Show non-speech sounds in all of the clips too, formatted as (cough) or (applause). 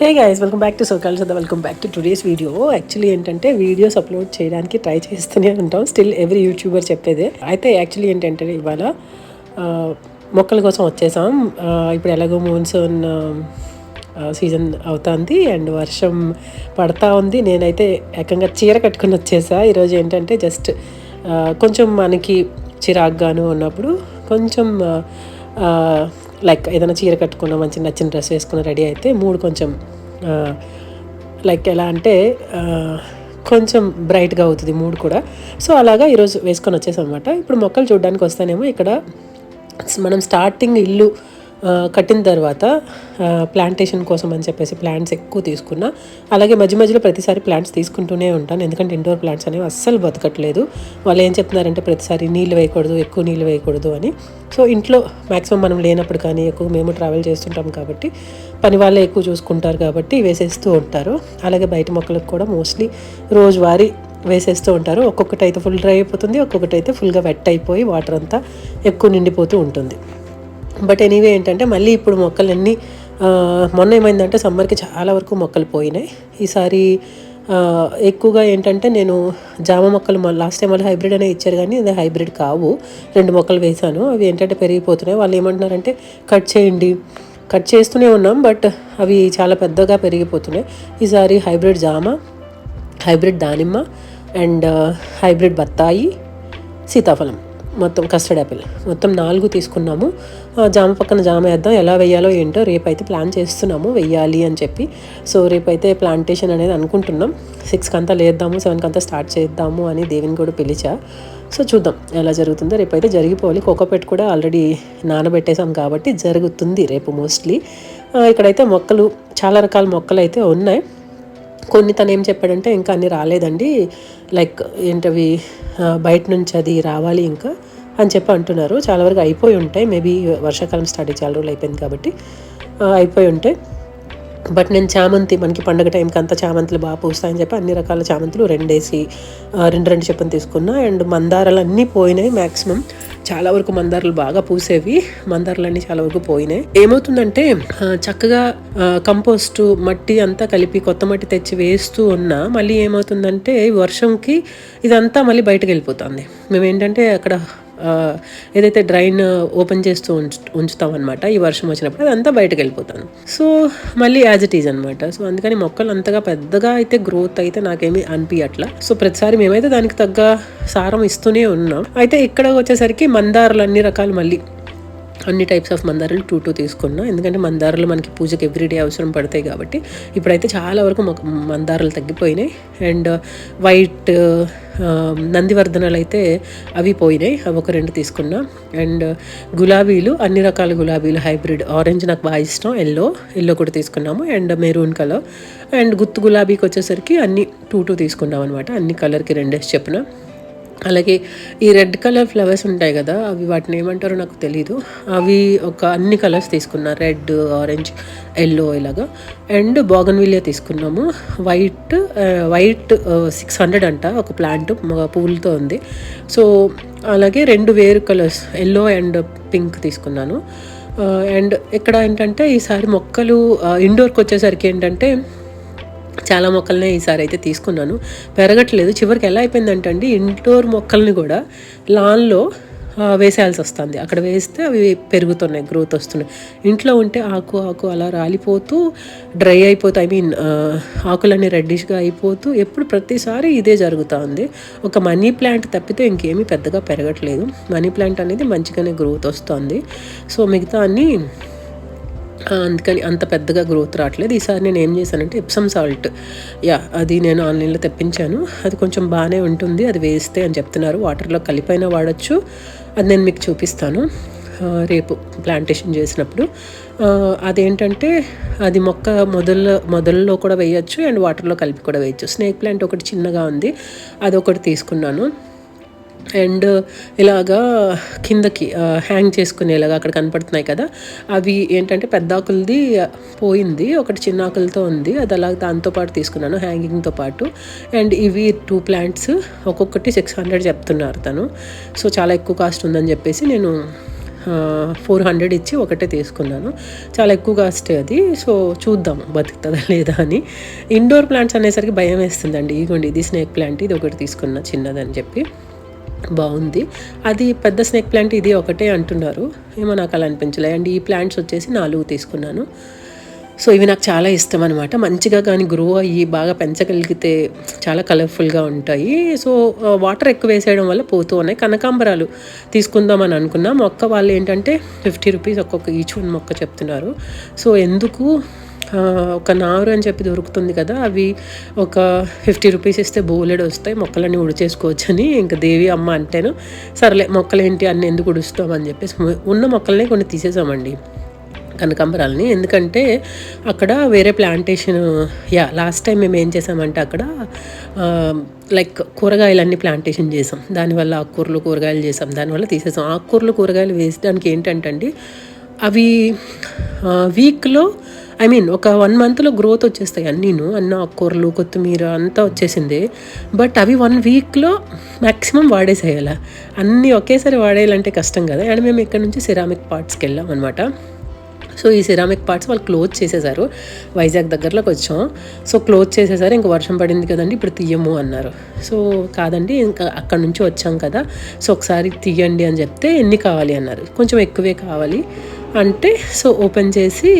Hey guys welcome back to SoCal Sada welcome back to today's video actually ఏంటంటే videos upload చేయడానికి try చేస్తూనే ఉంటాం. Still every YouTuber చెప్పేదే. అయితే actually ఏంటంటే ఇవాళ మొక్కల కోసం వచ్చేసాం. ఇప్పుడు ఎలాగో మోన్సూన్ సీజన్ అవుతుంది అండ్ వర్షం పడతా ఉంది. నేనైతే ఏకంగా చీర కట్టుకుని వచ్చేసా. ఈరోజు ఏంటంటే జస్ట్ కొంచెం మనకి చిరాగ్గాను ఉన్నప్పుడు కొంచెం లైక్ ఏదైనా చీర కట్టుకున్న మంచి నచ్చిన డ్రెస్ వేసుకున్న రెడీ అయితే మూడు కొంచెం లైక్ ఎలా అంటే కొంచెం బ్రైట్గా అవుతుంది మూడ్ కూడా. సో అలాగా ఈరోజు వేసుకొని వచ్చేసాం అనమాట ఇప్పుడు మొక్కలు చూడడానికి వస్తానేమో ఇక్కడ మనం స్టార్టింగ్ ఇల్లు కట్టిన తర్వాత ప్లాంటేషన్ కోసం అని చెప్పేసి ప్లాంట్స్ ఎక్కువ తీసుకున్నా. అలాగే మధ్య మధ్యలో ప్రతిసారి ప్లాంట్స్ తీసుకుంటూనే ఉంటాను. ఎందుకంటే ఇండోర్ ప్లాంట్స్ అనేవి అస్సలు బతకట్లేదు. వాళ్ళు ఏం చెప్తున్నారంటే ప్రతిసారి నీళ్ళు వేయకూడదు ఎక్కువ నీళ్ళు వేయకూడదు అని. సో ఇంట్లో మ్యాక్సిమం మనం లేనప్పుడు కానీ ఎక్కువ మేము ట్రావెల్ చేస్తుంటాం కాబట్టి పని వాళ్ళే ఎక్కువ చూసుకుంటారు కాబట్టి వేసేస్తూ ఉంటారు. అలాగే బయట మొక్కలకు కూడా మోస్ట్లీ రోజువారీ వేసేస్తూ ఉంటారు. ఒక్కొక్కటి అయితే ఫుల్ డ్రై అయిపోతుంది ఒక్కొక్కటి అయితే ఫుల్గా వెట్ అయిపోయి వాటర్ అంతా ఎక్కువ నిండిపోతూ ఉంటుంది. బట్ ఎనీవే ఏంటంటే మళ్ళీ ఇప్పుడు మొక్కలన్నీ మొన్న ఏమైందంటే సమ్మర్కి చాలా వరకు మొక్కలు పోయినాయి. ఈసారి ఎక్కువగా ఏంటంటే నేను జామ మొక్కలు లాస్ట్ టైం వాళ్ళు హైబ్రిడ్ అనే ఇచ్చారు కానీ అది హైబ్రిడ్ కావు. రెండు మొక్కలు వేశాను. అవి ఏంటంటే పెరిగిపోతున్నాయి. వాళ్ళు ఏమంటున్నారంటే కట్ చేయండి. కట్ చేస్తూనే ఉన్నాం బట్ అవి చాలా పెద్దగా పెరిగిపోతున్నాయి. ఈసారి హైబ్రిడ్ జామ హైబ్రిడ్ దానిమ్మ అండ్ హైబ్రిడ్ బత్తాయి సీతాఫలం. మొత్తం కస్టర్డ్ యాపిల్. మొత్తం నాలుగు తీసుకున్నాము. ఆ, జామ పక్కన జామ వేద్దాం. ఎలా వేయాలో ఏంటో రేపైతే ప్లాన్ చేస్తున్నాము. వెయ్యాలి అని చెప్పి. సో రేపైతే ప్లాంటేషన్ అనేది అనుకుంటున్నాం. సిక్స్కి అంతా లేద్దాము సెవెన్కి అంతా స్టార్ట్ చేద్దాము అని దేవిని కూడా పిలిచా. సో చూద్దాం ఎలా జరుగుతుందో. రేపైతే జరిగిపోవాలి. కోకోపెట్ కూడా ఆల్రెడీ నానబెట్టేసాం కాబట్టి జరుగుతుంది రేపు మోస్ట్లీ ఇక్కడైతే మొక్కలు చాలా రకాల మొక్కలు అయితే ఉన్నాయి. కొన్ని తను ఏం చెప్పాడంటే ఇంకా అన్ని రాలేదండి. లైక్ ఏంటవి బయట నుంచి అది రావాలి ఇంకా. అని చెప్పి అంటున్నారు. చాలా వరకు అయిపోయి ఉంటాయి. మేబీ వర్షాకాలం స్టార్ట్ అయ్యి చాలా రోజులు అయిపోయింది కాబట్టి అయిపోయి ఉంటాయి. బట్ నేను చామంతి మనకి పండగ టైంకి అంతా చామంతులు బాగా పూస్తాయని చెప్పి అన్ని రకాల చామంతులు రెండేసి రెండు రెండు చెప్పని తీసుకున్నా. అండ్ మందారాలు అన్నీ పోయినాయి మ్యాక్సిమం చాలా వరకు మందారాలు బాగా పూసేవి. మందారాలు అన్నీ చాలా వరకు పోయినాయి. ఏమవుతుందంటే చక్కగా కంపోస్ట్ మట్టి అంతా కలిపి కొత్త మట్టి తెచ్చి వేస్తూ ఉన్నా మళ్ళీ ఏమవుతుందంటే వర్షంకి ఇదంతా మళ్ళీ బయటకు వెళ్ళిపోతుంది. మేము ఏంటంటే అక్కడ ఏదైతే డ్రైన్ ఓపెన్ చేస్తూ ఉంచు ఉంచుతాం అనమాట ఈ వర్షం వచ్చినప్పుడు అదంతా బయటకు వెళ్ళిపోతాను. సో మళ్ళీ యాజ్ ఇట్ ఈజ్ అనమాట సో అందుకని మొక్కలు అంతగా పెద్దగా అయితే గ్రోత్ అయితే నాకేమీ అనిపించట్లా సో ప్రతిసారి మేమైతే దానికి తగ్గ సారం ఇస్తూనే ఉన్నాం. అయితే ఇక్కడ వచ్చేసరికి మందారాలు అన్ని రకాలు మళ్ళీ అన్ని టైప్స్ ఆఫ్ మందారాలు టూ టూ తీసుకున్నా. ఎందుకంటే మందారాలు మనకి పూజకి ఎవ్రీడే అవసరం పడతాయి కాబట్టి ఇప్పుడైతే చాలా వరకు మందారాలు తగ్గిపోయినాయి. And white uh, uh, um, నందివర్ధనాలు అయితే అవి పోయినాయి. అవి ఒక రెండు తీసుకున్నా. అండ్ uh, గులాబీలు అన్ని రకాల గులాబీలు హైబ్రిడ్ ఆరెంజ్ నాకు బాగా ఇష్టం. ఎల్లో ఎల్లో కూడా తీసుకున్నాము. అండ్ మెరూన్ కలర్ అండ్ గుత్తు గులాబీకి వచ్చేసరికి అన్ని టూ టూ తీసుకున్నాం అనమాట అన్ని కలర్కి రెండేసి చెప్పిన. అలాగే ఈ రెడ్ కలర్ ఫ్లవర్స్ ఉంటాయి కదా అవి వాటిని ఏమంటారో నాకు తెలీదు. అవి ఒక అన్ని కలర్స్ తీసుకున్నా రెడ్ ఆరెంజ్ ఎల్లో ఇలాగా. అండ్ బాగన్విలియా తీసుకున్నాము. వైట్ వైట్ సిక్స్ హండ్రెడ్ అంట ఒక ప్లాంట్ పూలతో ఉంది. సో అలాగే రెండు వేరు కలర్స్ ఎల్లో అండ్ పింక్ తీసుకున్నాను. అండ్ ఇక్కడ ఏంటంటే ఈసారి మొక్కలు ఇండోర్కి వచ్చేసరికి ఏంటంటే చాలా మొక్కలనే ఈసారి అయితే తీసుకున్నాను. పెరగట్లేదు. చివరికి ఎలా అయిపోయిందంటే అండి ఇండోర్ మొక్కల్ని కూడా లాన్లో వేసేయాల్సి వస్తుంది. అక్కడ వేస్తే అవి పెరుగుతున్నాయి గ్రోత్ వస్తున్నాయి. ఇంట్లో ఉంటే ఆకు ఆకు అలా రాలిపోతూ డ్రై అయిపోతూ ఐ మీన్ ఆకులన్నీ రెడ్డిష్గా అయిపోతూ ఎప్పుడు ప్రతిసారి ఇదే జరుగుతూ ఉంది ఒక మనీ ప్లాంట్ తప్పితే ఇంకేమీ పెద్దగా పెరగట్లేదు. మనీ ప్లాంట్ అనేది మంచిగానే గ్రోత్ వస్తుంది. సో మిగతా అన్నీ అందుకని అంత పెద్దగా గ్రోత్ రావట్లేదు. ఈసారి నేను ఏం చేశానంటే ఎప్సమ్ సాల్ట్ యా అది నేను ఆన్లైన్లో తెప్పించాను. అది కొంచెం బాగానే ఉంటుంది. అది వేస్తే అని చెప్తున్నారు. వాటర్లో కలిపైనా వాడచ్చు. అది నేను మీకు చూపిస్తాను. రేపు ప్లాంటేషన్ చేసినప్పుడు. అదేంటంటే అది మొక్క మొదల్లో మొదల్లో కూడా వేయచ్చు. అండ్ వాటర్లో కలిపి కూడా వేయచ్చు. స్నేక్ ప్లాంట్ ఒకటి చిన్నగా ఉంది. అది ఒకటి తీసుకున్నాను. అండ్ ఇలాగా కిందకి హ్యాంగ్ చేసుకునేలాగా అక్కడ కనపడుతున్నాయి కదా అవి ఏంటంటే పెద్ద ఆకులది పోయింది ఒకటి చిన్న ఆకులతో ఉంది అది అలా దాంతోపాటు తీసుకున్నాను హ్యాంగింగ్తో పాటు. అండ్ ఇవి టూ ప్లాంట్స్ ఒక్కొక్కటి సిక్స్ హండ్రెడ్ చెప్తున్నారు తను. సో చాలా ఎక్కువ కాస్ట్ ఉందని చెప్పేసి నేను ఫోర్ హండ్రెడ్ ఇచ్చి ఒకటే తీసుకున్నాను. చాలా ఎక్కువ కాస్ట్ అది. సో చూద్దాం బతుకుతుందా లేదా అని. ఇండోర్ ప్లాంట్స్ అనేసరికి భయం వేస్తుందండి. ఇదిగోండి ఇది స్నేక్ ప్లాంట్ ఇది ఒకటి తీసుకున్నా చిన్నదని చెప్పి. బాగుంది. అది పెద్ద స్నేక్ ప్లాంట్ ఇది ఒకటే అంటున్నారు. ఏమో నాకు అలా అనిపించలే. అండ్ ఈ ప్లాంట్స్ వచ్చేసి నాలుగు తీసుకున్నాను. సో ఇవి నాకు చాలా ఇష్టం అనమాట మంచిగా కానీ గ్రో అయ్యి బాగా పెంచగలిగితే చాలా కలర్ఫుల్గా ఉంటాయి. సో వాటర్ ఎక్కువ వేసేయడం వల్ల పోతూ ఉన్నాయి. కనకాంబరాలు తీసుకుందామని అనుకున్నా. మొక్క వాళ్ళు ఏంటంటే ఫిఫ్టీ రూపీస్ ఒక్కొక్క ఈచ్ వన్ మొక్క చెప్తున్నారు. సో ఎందుకు ఒక నారు అని చెప్పి దొరుకుతుంది కదా అవి ఒక ఫిఫ్టీ రూపీస్ ఇస్తే బోలెడు వస్తాయి మొక్కలన్నీ ఉడిచేసుకోవచ్చని ఇంకా దేవి అమ్మ అంటేను సర్లే మొక్కలేంటి అన్ని ఎందుకు ఉడుస్తామని చెప్పేసి ఉన్న మొక్కలనే కొన్ని తీసేసామండి కనకాంబరాలని. ఎందుకంటే అక్కడ వేరే ప్లాంటేషన్ యా లాస్ట్ టైం మేము ఏం చేసామంటే అక్కడ లైక్ కూరగాయలన్నీ ప్లాంటేషన్ చేసాం. దానివల్ల ఆకుకూరలు కూరగాయలు చేసాం. దానివల్ల తీసేసాం. ఆకుకూరలు కూరగాయలు వేసడానికి ఏంటంటే అండి అవి వీక్లో ఐ మీన్ ఒక వన్ మంత్లో గ్రోత్ వచ్చేస్తాయి అన్నీను అన్న ఆకుకూరలు కొత్తిమీర అంతా వచ్చేసింది. బట్ అవి వన్ వీక్లో మ్యాక్సిమం వాడేసేయాలి అన్నీ ఒకేసారి వాడేయాలంటే కష్టం కదా. అండ్ మేము ఇక్కడ నుంచి సిరామిక్ పార్ట్స్కి వెళ్ళాం అనమాట సో ఈ సిరామిక్ పార్ట్స్ వాళ్ళు క్లోజ్ చేసేసారు. వైజాగ్ దగ్గరలోకి వచ్చాం. సో క్లోజ్ చేసేసారు. ఇంకా వర్షం పడింది కదండి ఇప్పుడు తీయము అన్నారు. సో కాదండి ఇంకా అక్కడ నుంచి వచ్చాం కదా. సో ఒకసారి తీయండి అని చెప్తే ఎన్ని కావాలి అన్నారు. కొంచెం ఎక్కువే కావాలి. అంటే సో ఓపెన్ చేసి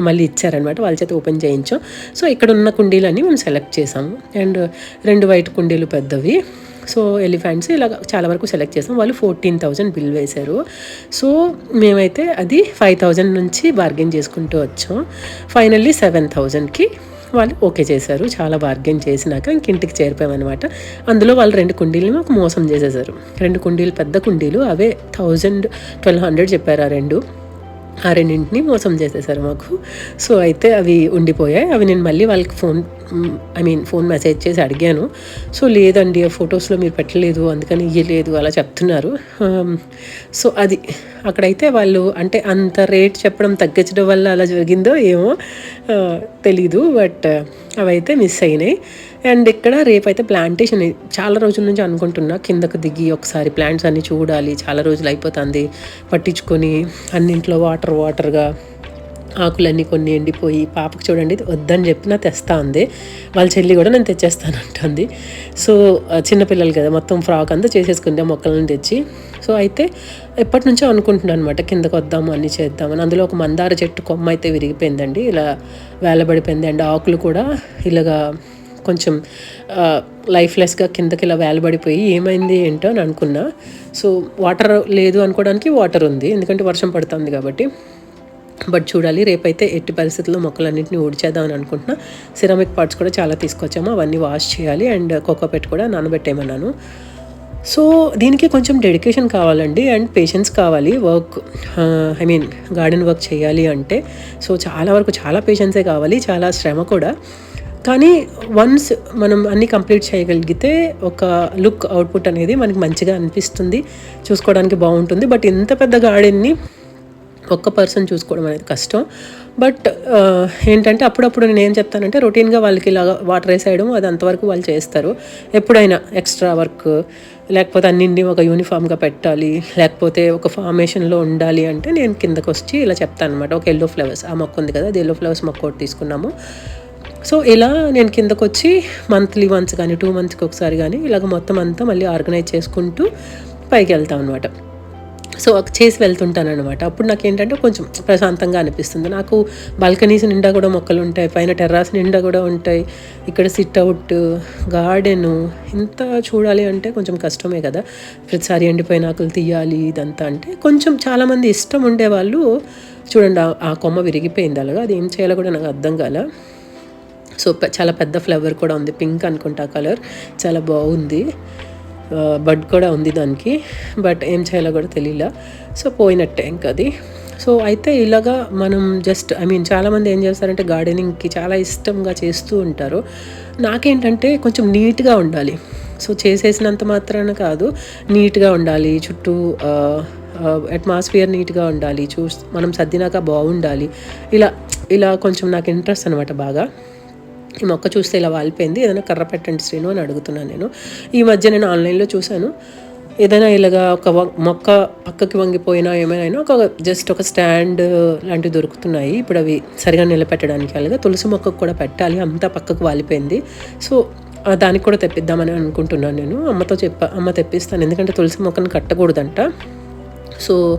మళ్ళీ ఇచ్చారనమాట వాళ్ళ చేత ఓపెన్ చేయించాం. సో ఇక్కడ ఉన్న కుండీలన్నీ మేము సెలెక్ట్ చేసాము. అండ్ రెండు వైట్ కుండీలు పెద్దవి. సో ఎలిఫెంట్స్ ఇలా చాలా వరకు సెలెక్ట్ చేసాం. వాళ్ళు ఫోర్టీన్ థౌజండ్ బిల్ వేశారు. సో మేమైతే అది ఫైవ్ థౌజండ్ నుంచి బార్గెన్ చేసుకుంటూ వచ్చాం. ఫైనల్లీ సెవెన్ థౌజండ్కి వాళ్ళు ఓకే చేశారు. చాలా బార్గెన్ చేసినాక ఇంక ఇంటికి చేరిపోయామన్నమాట. అందులో వాళ్ళు రెండు కుండీలు మాకు మోసం చేసేసారు రెండు కుండీలు పెద్ద కుండీలు అవే థౌజండ్ ట్వెల్వ్ హండ్రెడ్ చెప్పారు ఆ రెండు. ఆ రెండింటిని మోసం చేసేసారు మాకు. సో అయితే అవి ఉండిపోయాయి. అవి నేను మళ్ళీ వాళ్ళకి phone I mean phone message చేసి అడిగాను. సో లేదండి ఆ ఫొటోస్లో మీరు పెట్టలేదు అందుకని ఇయ్యలేదు అలా చెప్తున్నారు. సో అది అక్కడైతే వాళ్ళు అంటే అంత రేట్ చెప్పడం తగ్గించడం వల్ల అలా జరిగిందో ఏమో తెలీదు బట్ అవైతే మిస్ అయినాయి. అండ్ ఇక్కడ రేపైతే ప్లాంటేషన్ చాలా రోజుల నుంచి అనుకుంటున్నా. కిందకు దిగి ఒకసారి ప్లాంట్స్ అన్ని చూడాలి. చాలా రోజులు అయిపోతుంది. పట్టించుకొని అన్నింట్లో వాటర్ వాటర్గా ఆకులన్నీ కొన్ని ఎండిపోయి పాపకు చూడండి వద్దని చెప్పినా తెస్తా ఉంది వాళ్ళ చెల్లి కూడా నేను తెచ్చేస్తానంటుంది. సో చిన్నపిల్లలు కదా మొత్తం ఫ్రాక్ అంతా చేసేసుకుంది మొక్కలను తెచ్చి. సో అయితే ఎప్పటి నుంచో అనుకుంటున్నాను అనమాట కిందకు వద్దాము అన్ని చేద్దామని. అందులో ఒక మందార చెట్టు కొమ్మ అయితే విరిగిపోయిందండి. ఇలా వేలబడిపోయింది. అండ్ ఆకులు కూడా ఇలాగా కొంచెం లైఫ్లెస్గా కిందకి ఇలా వేలబడిపోయి ఏమైంది ఏంటో అని అనుకున్నా. సో వాటర్ లేదు అనుకోవడానికి వాటర్ ఉంది. ఎందుకంటే వర్షం పడుతుంది కాబట్టి. బట్ చూడాలి రేపైతే ఎట్టి పరిస్థితుల్లో మొక్కలన్నింటినీ ఊడ్చేద్దామని అనుకుంటున్నా. సిరామిక్ పార్ట్స్ కూడా చాలా తీసుకొచ్చాము. అవన్నీ వాష్ చేయాలి. అండ్ కోకోపెట్ కూడా నానబెట్టేయమన్నాను. సో దీనికి కొంచెం డెడికేషన్ కావాలండి. అండ్ పేషెన్స్ కావాలి. Work I mean garden work చేయాలి అంటే. సో చాలా వరకు చాలా పేషెన్సే కావాలి. చాలా శ్రమ కూడా. కానీ వన్స్ మనం అన్ని కంప్లీట్ చేయగలిగితే ఒక లుక్ అవుట్పుట్ అనేది మనకి మంచిగా అనిపిస్తుంది చూసుకోవడానికి బాగుంటుంది. బట్ ఇంత పెద్ద గార్డెన్ని ఒక్క పర్సన్ చూసుకోవడం అనేది కష్టం. బట్ uh, ఏంటంటే అప్పుడప్పుడు నేను ఏం చెప్తానంటే రొటీన్గా వాళ్ళకి ఇలా వాటర్ వేసేయడం అది అంతవరకు వాళ్ళు చేస్తారు. ఎప్పుడైనా ఎక్స్ట్రా వర్క్ లేకపోతే అన్నింటినీ ఒక యూనిఫామ్గా పెట్టాలి లేకపోతే ఒక ఫార్మేషన్లో ఉండాలి అంటే నేను కిందకు వచ్చి ఇలా చెప్తాను అనమాట ఒక ఎల్లో ఫ్లవర్స్ ఆ మొక్క ఉంది కదా అది ఎల్లో ఫ్లవర్స్ మొక్క ఒకటి తీసుకున్నాము. సో ఇలా నేను కిందకు వచ్చి మంత్లీ వన్స్ కానీ టూ మంత్స్కి ఒకసారి కానీ ఇలాగ మొత్తం అంతా మళ్ళీ ఆర్గనైజ్ చేసుకుంటూ పైకి వెళ్తాం అనమాట సో ఒక చేసి వెళ్తుంటాను అనమాట అప్పుడు నాకు ఏంటంటే కొంచెం ప్రశాంతంగా అనిపిస్తుంది. నాకు బాల్కనీస్ నిండా కూడా మొక్కలు ఉంటాయి పైన టెర్రాస్ నిండా కూడా ఉంటాయి ఇక్కడ సిట్ అవుట్ గార్డెను ఇంత చూడాలి అంటే కొంచెం కష్టమే కదా. ప్రతిసారి ఎండిపోయిన ఆకులు తీయాలి ఇదంతా అంటే కొంచెం చాలామంది ఇష్టం ఉండేవాళ్ళు చూడండి ఆ- ఆ కొమ్మ విరిగిపోయింది అలాగా అది ఏం చేయాలో కూడా నాకు అర్థం కాల. సో చాలా పెద్ద ఫ్లవర్ కూడా ఉంది. పింక్ అనుకుంటా కలర్. చాలా బాగుంది. బడ్ కూడా ఉంది దానికి. బట్ ఏం చేయాలో కూడా తెలియలా సో పోయినట్టే ఇంకా అది సో అయితే ఇలాగా మనం జస్ట్ ఐ మీన్ చాలామంది ఏం చేస్తారంటే గార్డెనింగ్కి చాలా ఇష్టంగా చేస్తూ ఉంటారు. నాకేంటంటే కొంచెం నీట్గా ఉండాలి. సో చేసేసినంత మాత్రాన కాదు. నీట్గా ఉండాలి. చుట్టూ అట్మాస్ఫియర్ నీట్గా ఉండాలి. చూ మనం సర్దినాక బాగుండాలి. ఇలా ఇలా కొంచెం నాకు ఇంట్రెస్ట్ అనమాట బాగా. ఈ మొక్క చూస్తే ఇలా వాలిపోయింది. ఏదైనా కర్ర పెట్టండి శ్రీను అని అడుగుతున్నాను నేను. ఈ మధ్య నేను ఆన్లైన్లో చూశాను. ఏదైనా ఇలాగా ఒక మొక్క పక్కకి వంగిపోయినా ఏమైనా ఒక జస్ట్ ఒక స్టాండ్ లాంటివి దొరుకుతున్నాయి. ఇప్పుడు అవి సరిగా నిలబెట్టడానికి అలాగే తులసి మొక్కకు కూడా పెట్టాలి. అంతా పక్కకు వాలిపోయింది. సో దానికి కూడా తెప్పిద్దామని అనుకుంటున్నాను నేను. అమ్మతో చెప్ప అమ్మ తెప్పిస్తాను. ఎందుకంటే తులసి మొక్కను కట్టకూడదంట. సో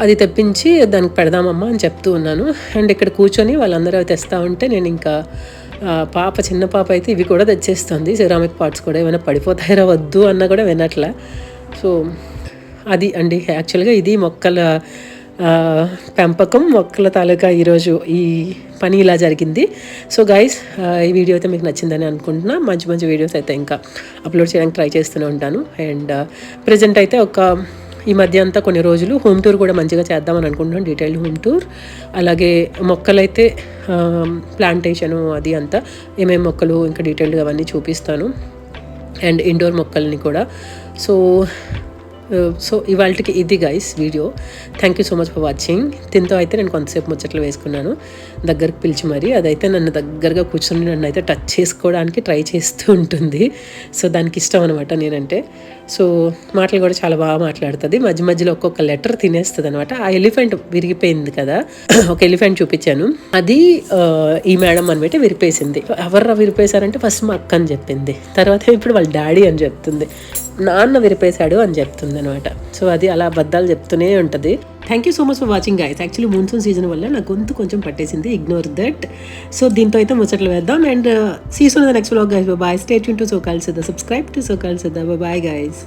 అది తెప్పించి దానికి పెడదామమ్మా అని చెప్తూ ఉన్నాను. అండ్ ఇక్కడ కూర్చొని వాళ్ళందరూ అవి తెస్తా ఉంటే నేను ఇంకా పాప చిన్న పాప అయితే ఇవి కూడా తెచ్చేస్తుంది. సిరామిక్ పార్ట్స్ కూడా ఏమైనా పడిపోతాయిరా వద్దు అన్నా కూడా వినట్లా. సో అది అండి. యాక్చువల్గా ఇది మొక్కల పెంపకం మొక్కల తాలూకా ఈరోజు ఈ పని ఇలా జరిగింది. సో గైస్ ఈ వీడియో అయితే మీకు నచ్చిందని అనుకుంటున్నా. మంచి మంచి వీడియోస్ అయితే ఇంకా అప్లోడ్ చేయడానికి ట్రై చేస్తూనే ఉంటాను. అండ్ ప్రజెంట్ అయితే ఒక ఈ మధ్య అంతా కొన్ని రోజులు హోమ్ టూర్ కూడా మంచిగా చేద్దామని అనుకుంటున్నాను డీటెయిల్డ్ హోమ్ టూర్ అలాగే మొక్కలైతే ప్లాంటేషను అది అంతా ఏమేమి మొక్కలు ఇంకా డీటెయిల్డ్గా అవన్నీ చూపిస్తాను. అండ్ ఇండోర్ మొక్కల్ని కూడా. సో Uh, సో ఇవాళకి ఇది guys video thank you so much for watching దీంతో అయితే నేను కొంతసేపు ముచ్చట్లు వేసుకున్నాను. దగ్గరకు పిలిచి మరి అదైతే నన్ను దగ్గరగా కూర్చొని నన్ను అయితే టచ్ చేసుకోవడానికి ట్రై చేస్తూ ఉంటుంది. సో దానికి ఇష్టం అనమాట నేనంటే. సో మాటలు కూడా చాలా బాగా మాట్లాడుతుంది. మధ్య మధ్యలో ఒక్కొక్క లెటర్ తినేస్తుంది అనమాట ఆ ఎలిఫెంట్ విరిగిపోయింది కదా. (coughs) ఒక ఎలిఫెంట్ చూపించాను. అది uh, ఈ మేడం అనమాట విరిపేసింది. ఎవరు విరిపేశారంటే ఫస్ట్ మా అక్క అని చెప్పింది. తర్వాత ఇప్పుడు వాళ్ళ డాడీ అని చెప్తుంది. నాన్న విరిపేశాడు అని చెప్తుంది అనమాట సో అది అలా అబద్ధాలు చెప్తూనే ఉంటుంది. Thank you so much for watching guys actually monsoon season వల్ల నా గొంతు కొంచెం పట్టేసింది. ఇగ్నోర్ దట్ సో దీంతో అయితే ముచ్చట్లు వేద్దాం. And see you in the next blog guys bye stay tuned to SoCal subscribe to SoCal bye guys